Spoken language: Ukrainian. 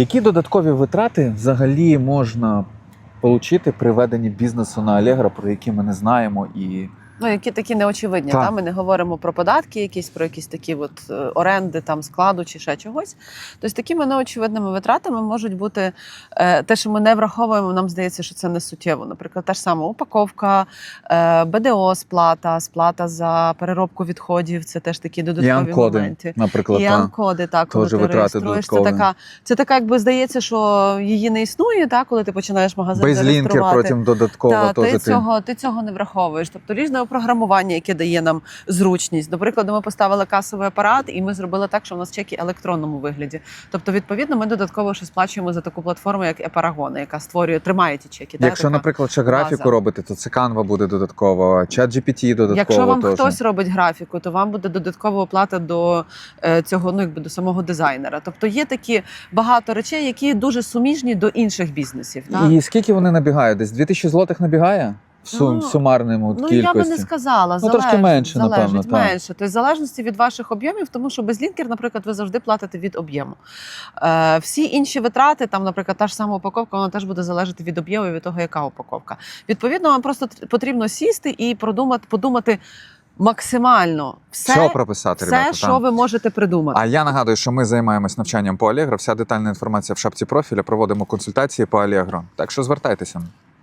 Які додаткові витрати взагалі можна отримати при веденні бізнесу на Allegro, про які ми не знаємо і Ну, які такі неочевидні. Так. Та? Ми не говоримо про податки, якісь про якісь такі от е, оренди там складу чи ще чогось. Тобто такими неочевидними витратами можуть бути е, те, що ми не враховуємо. Нам здається, що це не суттєво. Наприклад, та ж сама упаковка, е, БДО сплата, сплата за переробку відходів. Це теж такі і додаткові анкоди, моменти. наприклад. І та. анкоди, так, коли ти реєструєш. Це така, це така, якби здається, що її не існує, так, коли ти починаєш магазин Безлінкер реєструвати. потім додатково Та, ти, ти. цього, ти цього не враховуєш. Тобто програмування, яке дає нам зручність. До прикладу, ми поставили касовий апарат, і ми зробили так, що в нас чеки в електронному вигляді. Тобто, відповідно, ми додатково ще сплачуємо за таку платформу, як Епарагон, яка створює, тримає ті чеки. Якщо, така. наприклад, ще графіку база. робити, то це Canva буде додатково, чат GPT додатково. Якщо вам теж. хтось робить графіку, то вам буде додаткова оплата до е, цього, ну якби до самого дизайнера. Тобто є такі багато речей, які дуже суміжні до інших бізнесів. так? І скільки вони набігають? Десь 2000 злотих набігає в сум, Ну, сумарному Ну, кількості? я би не сказала. Ну, трошки менше, залежить, напевно, так. менше. Тобто, в залежності від ваших об'ємів, тому що без лінкер, наприклад, ви завжди платите від об'єму. Е, всі інші витрати, там, наприклад, та ж сама упаковка, вона теж буде залежати від об'єму і від того, яка упаковка. Відповідно, вам просто потрібно сісти і продумати, подумати максимально все, Що прописати, все ребята? що там? ви можете придумати. А я нагадую, що ми займаємось навчанням по Allegro. Вся детальна інформація в шапці профіля. Проводимо консультації по Allegro. Так що звертайтеся.